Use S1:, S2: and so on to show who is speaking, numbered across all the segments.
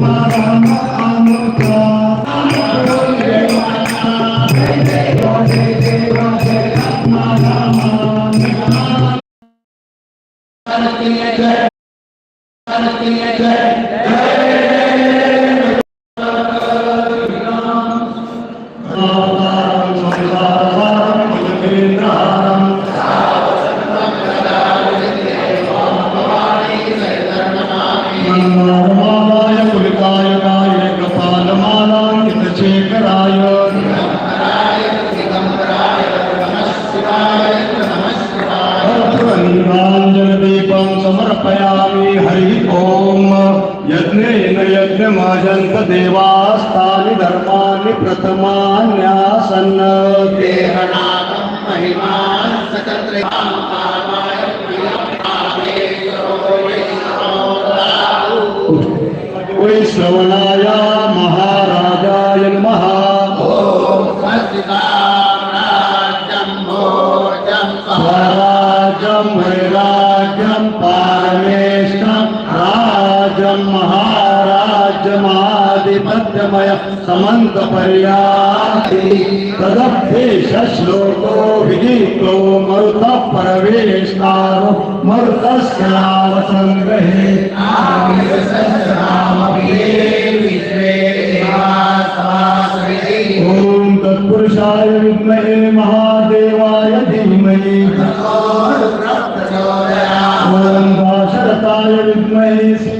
S1: Mama. Rama देवास्तानि धर्माणि प्रथमान्यासन्।
S2: देहनाथं महिमान्
S1: सकत्रिकामाय श्रवण पर्याति तदर्थेश श्लोको विदितो मरुतः परवेष्टारो मरुतस्य नावसङ्ग्रहे ॐ तत्पुरुषाय विद्महे महादेवाय धीमहि। ॐ दाशरथाय विद्महे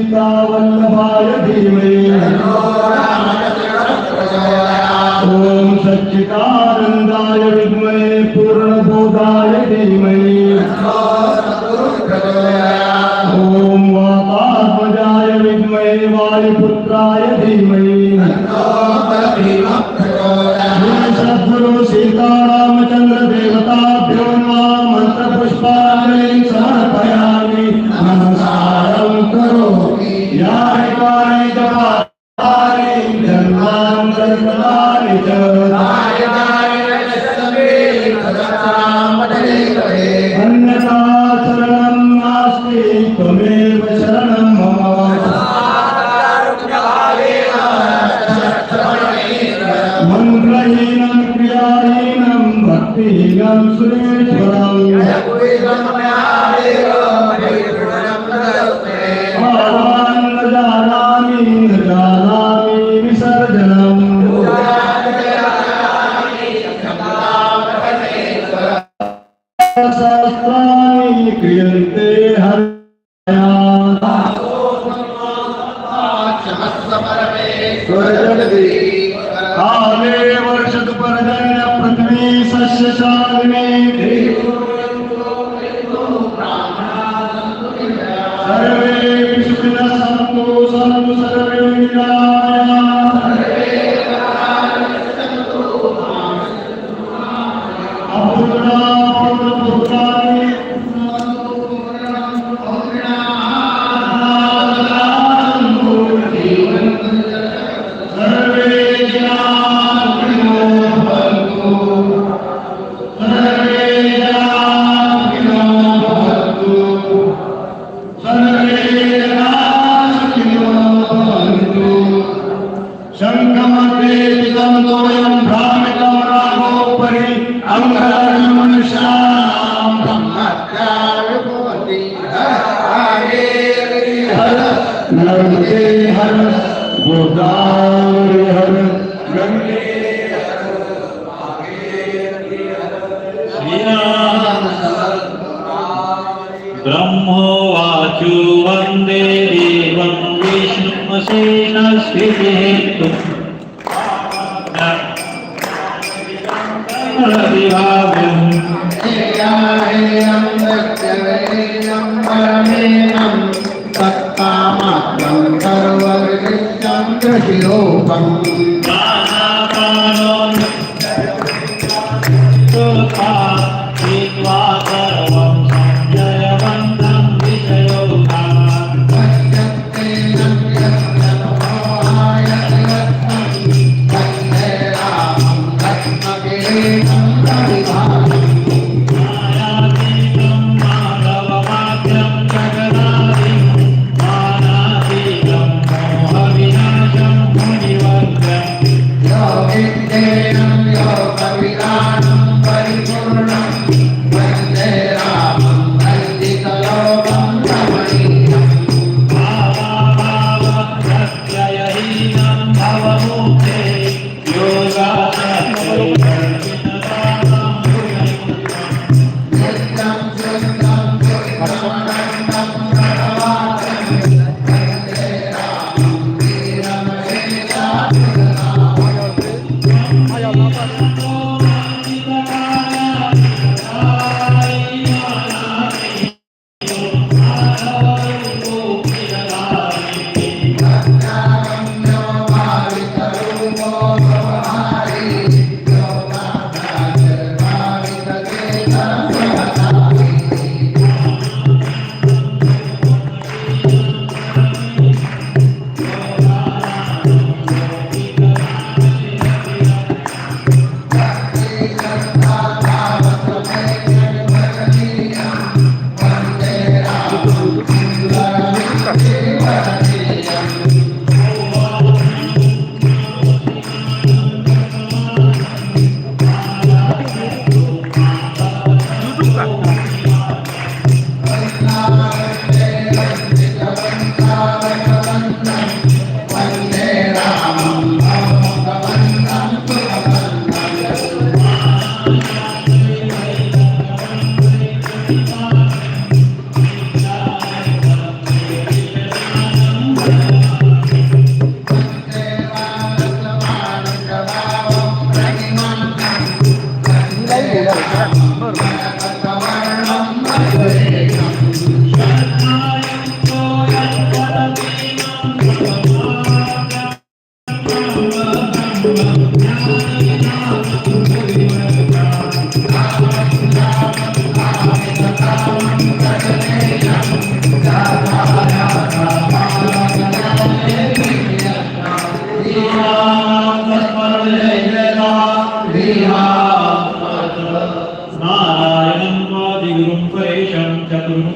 S1: الله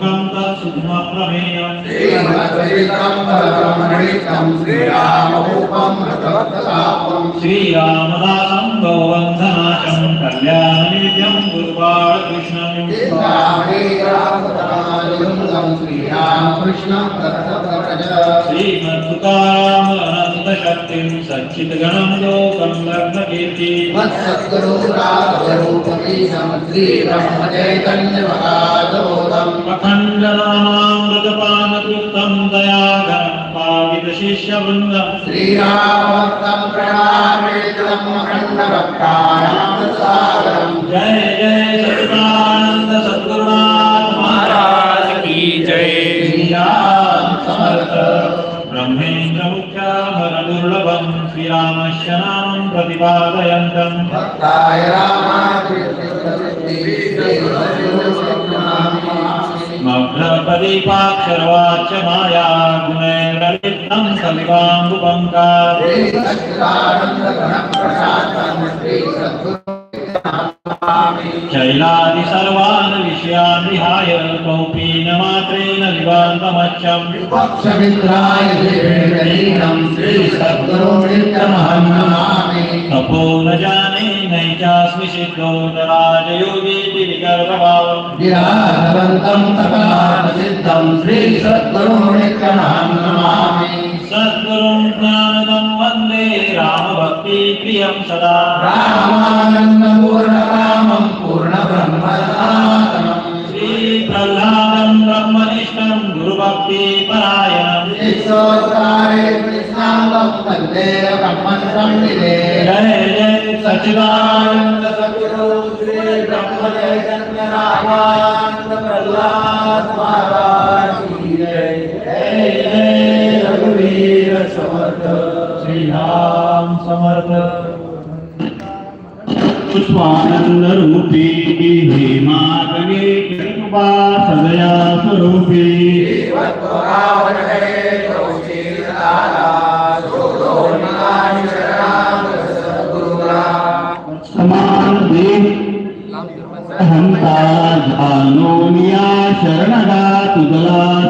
S1: বান্দা
S3: श्रीरामदासं गोवन्धनाशं कल्याणनित्यं
S1: गुरुबाळकृष्णं
S3: श्रीमद्दुताराम अनन्तशक्तिं सच्चिद्गणं लोकं लग्नकीर्ति।
S1: मत्सद्गुरुराधरूपमीशं श्रीब्रह्मचैतन्यमहादोदं पठन्
S3: अखण्डनामामृतपानकृतं दयाघनं पावितशिष्यवृन्दं
S1: श्रीरामभक्तं प्रणामेतम् अखण्डभक्तानां
S3: जय जय सच्चिदानन्द सद्गुरुनाथ महाराज की जय। श्रीराम समर्थ। ब्रह्मेन्द्र मुख्याभर दुर्लभं श्रीरामस्य नामं प्रतिपादयन्तं
S1: भक्ताय रामाय
S3: मग्नप्रदीपाक्षरवाच्य माया गुणैर्ललितं सलिवाङ्गुपङ्कार शैलादि सर्वान् विषयान् विहाय कौपीनमात्रेण विवान्तमच्यम्
S1: पक्षमित्राय श्रीवेणीनं श्रीसद्गुरो नित्यमहं नमामि
S3: तपो न जाने नैचास्मि सिद्धो न राजयोगीति विगर्भभावम्।
S1: विराजवन्तं सकलाप्रसिद्धं श्रीसद्गुरो नित्यमहं नमामि
S3: सद्गुरुं ज्ञानदं वन्दे रामभक्तिप्रियं सदा
S1: रामानन्दपूर्णकामं पूर्णब्रह्मसनातनम्
S3: श्रीप्रह्लादं ब्रह्मनिष्ठं गुरुभक्तिपरायणम्
S1: ईश्वराय कृष्णाङ्गं वन्दे ब्रह्मसंविदे
S3: जय जय सच्चिदानन्द
S1: रघुवीर समर्थ
S3: श्रीराम समर्थ
S4: पुष्पानंद रूपी हेमागणे कृपा सगळ्या स्वरूपी। समान देव हंता जानोनिया शरणदा तुझला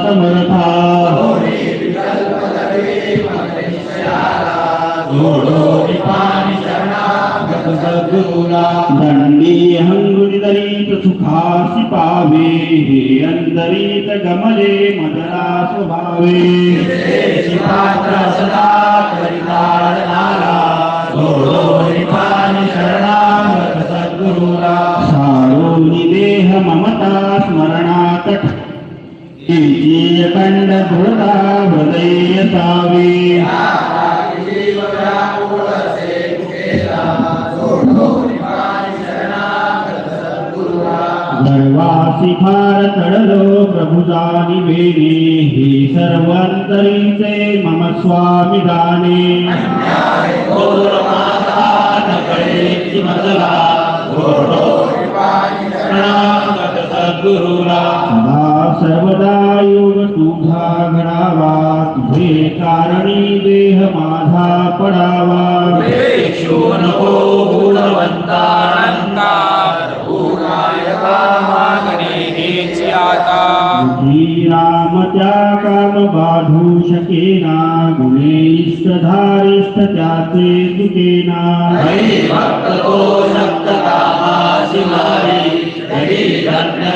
S4: दंडी हंगुनिदरीत सुखासी पावे हे अंदरीत गमले मदरा स्वभावे.
S3: सदा परितारणारा शरणागत सद्गुरुरा
S4: सारोनी देह ममता स्मरणात एकी अखंड दृढा हृदय सावे. प्रभुजानी बेने हे सर्वांतरीचे मम स्वामी दाने शकेना गुणे इष्टधारिष्ट त्याचे
S3: भक्त शक्त हरी धन्य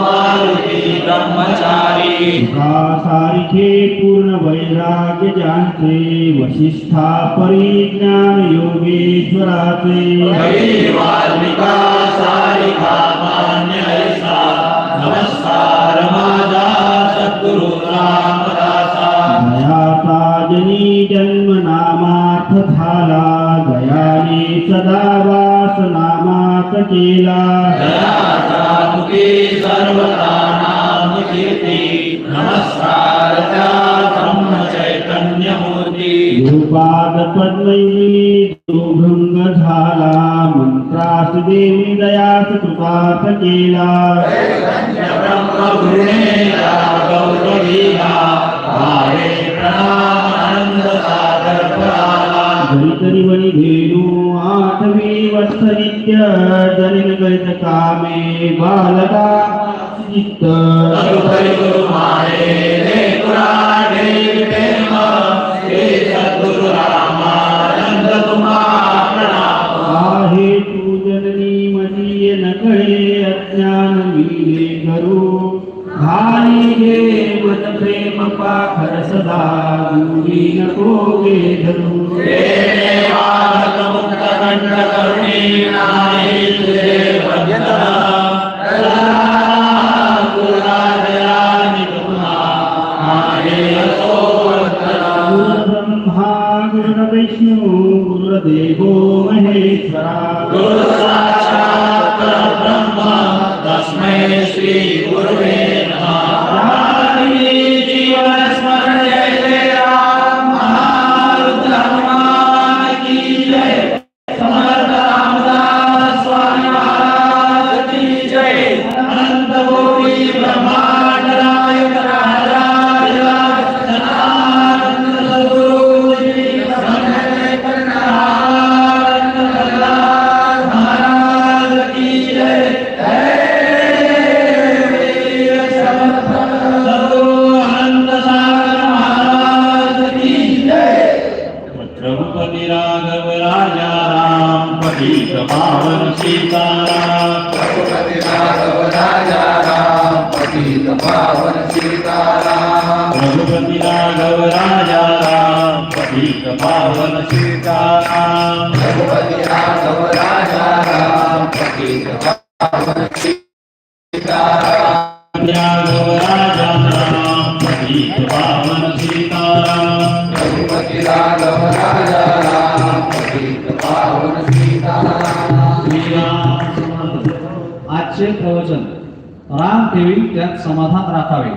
S3: मारुती ब्रह्मचारी
S4: तुका सारिखे पूर्ण वैराग्य ज्यांचे वशिष्ठा परिज्ञान योगेश्वराचे
S3: हरी वाल्मिका सारिका मान्य ऐसा नमस्कार माझा सद्गुरु
S4: जन्म नामार्थ झाला दयाने सदा वास नामात केला
S3: नमस्कार त्या ब्रह्म चैतन्य मूर्ती
S4: गुरुपाद पद्मयुनी जो भृंग झाला मंत्रास देवी दयास कृपात केला स्थनित्य जनिन गणित कामे बालका चित्त
S3: सदुपरिगुरु माये रे पुराणे प्रेम
S4: हे सद्गुरु रामानंद कुमार प्रणाम आहे तू जननी मदीय नकळे अज्ञान मीले करू. भारी हे मन प्रेम पाखर सदा गुरी
S3: नको गे धरू. राम
S5: ठेवी त्यात समाधान राखावे.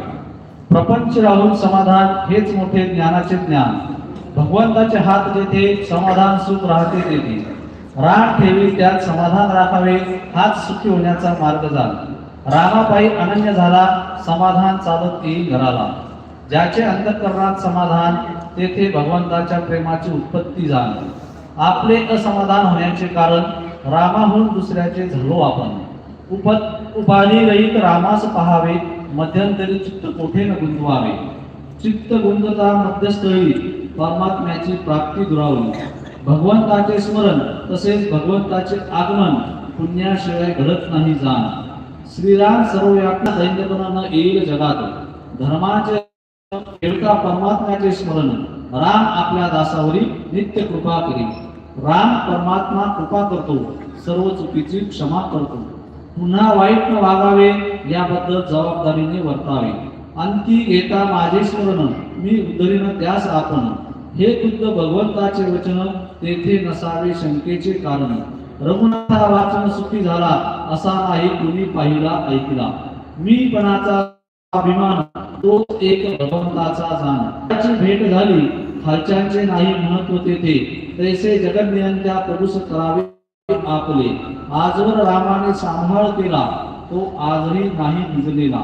S5: प्रपंच राहून समाधान हेच मोठे ज्ञानाचे ज्ञान. भगवंताचे हात जेथे समाधान सुख राहते तेथे. राम ठेवी त्यात समाधान राखावे हाच सुखी होण्याचा मार्ग झाला. रामापायी अनन्य झाला समाधान चालत येईल घराला. ज्याचे अंतःकरणात समाधान तेथे भगवंताच्या प्रेमाची उत्पत्ती झाली. आपले असमाधान होण्याचे कारण रामाहून दुसऱ्याचे झालो आपण. उपत उपाधी रहित रामास पहावे मध्यंतरी चित्त कोठे न गुंतवावे? चित्त गुंतता मध्यस्थळी परमात्म्याची प्राप्ती दुरावली. भगवंताचे स्मरण तसेच भगवंताचे आगमन पुण्याशिवाय घडत नाही जाण. श्रीराम सर्वव्यापी दैन्यपणानं येईल जगात. धर्माचे खेळता परमात्म्याचे स्मरण. राम आपल्या दासावरी नित्य कृपा करी. राम परमात्मा कृपा करतो. सर्व चुकीची क्षमा करतो. पुन्हा वाईट न वागावे याबद्दल जबाबदारीने वर्तावे. अंती येता माझे स्मरण मी उदरीन त्यास आपण हे खुद्द भगवंताचे वचन तेथे नसावे शंकेचे कारण. रघुनाथा वाचन सुखी झाला असा नाही कुणी पाहिला ऐकला. मीपणाचा अभिमान तो एक भगवंताचा जाण. त्याची भेट झाली खालच्यांचे नाही महत्त्व तेथे तैसे जगनियंत्या प्रभूस करावे आपले. आजवर रामाने सांभाळ केला तो आजही नाही भिजलेला.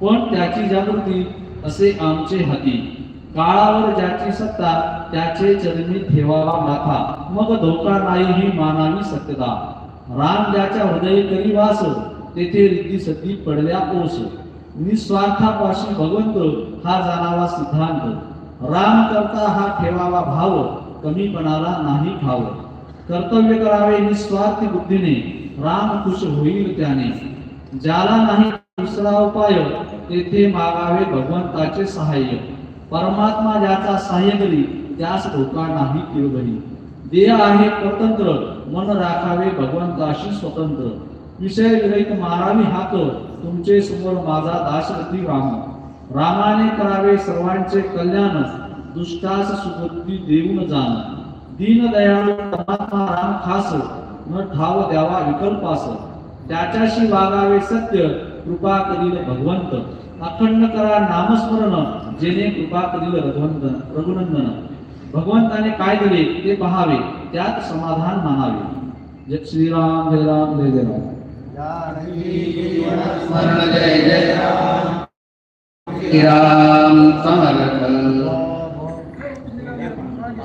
S5: पण त्याची जागृती असे आमचे हाती. काळावर ज्याची सत्ता त्याचे चरणी ठेवावा माथा मग धोका नाही ही मानावी सत्यता. राम ज्याच्या हृदय करी वास तेथे रिद्धी सती पडल्या ओस. निस्वार्थापाशी भगवंत हा जाणावा सिद्धांत. राम करता हा ठेवावा भाव कमीपणाला नाही भाव. कर्तव्य करावे निस्वार्थी बुद्धीने राम खुश होईल त्याने. ज्याला नाही दुसरा उपाय तेथे मागावे भगवंताचे सहाय्य. परमात्मा ज्याचा सहाय्य करी त्यास धोका नाही किरभरी देह आहे परतंत्र मन राखावे भगवंताशी स्वतंत्र. विषय विरहित मारावी हात तुमचे समोर माझा दाशरथी राम. रामाने करावे सर्वांचे कल्याण दुष्टास सुबुद्धी देऊन जाण. दीन परमात्मा राम खास न ठाव द्यावा विकल्पास. त्याच्याशी वागावे सत्य कृपा करील भगवंत. अखंड करा नामस्मरण जेने कृपा करील रघुवंत रघुनंदन. भगवंताने काय दिले ते पहावे त्यात समाधान मानावे. जय श्रीराम जय राम जय जय राम.
S3: जय जय राम. राम समर्थ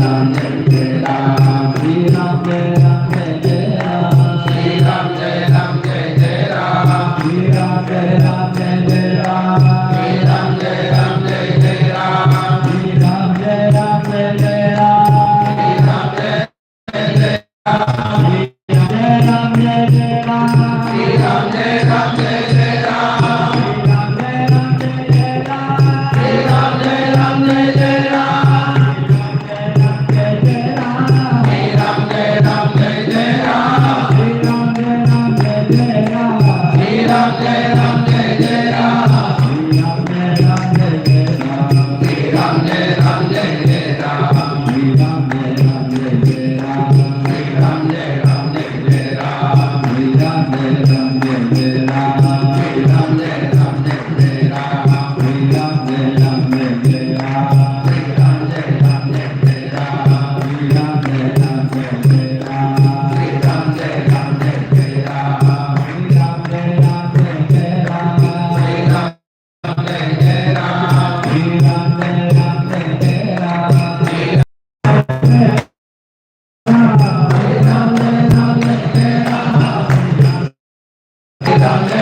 S1: Thank you. Amen.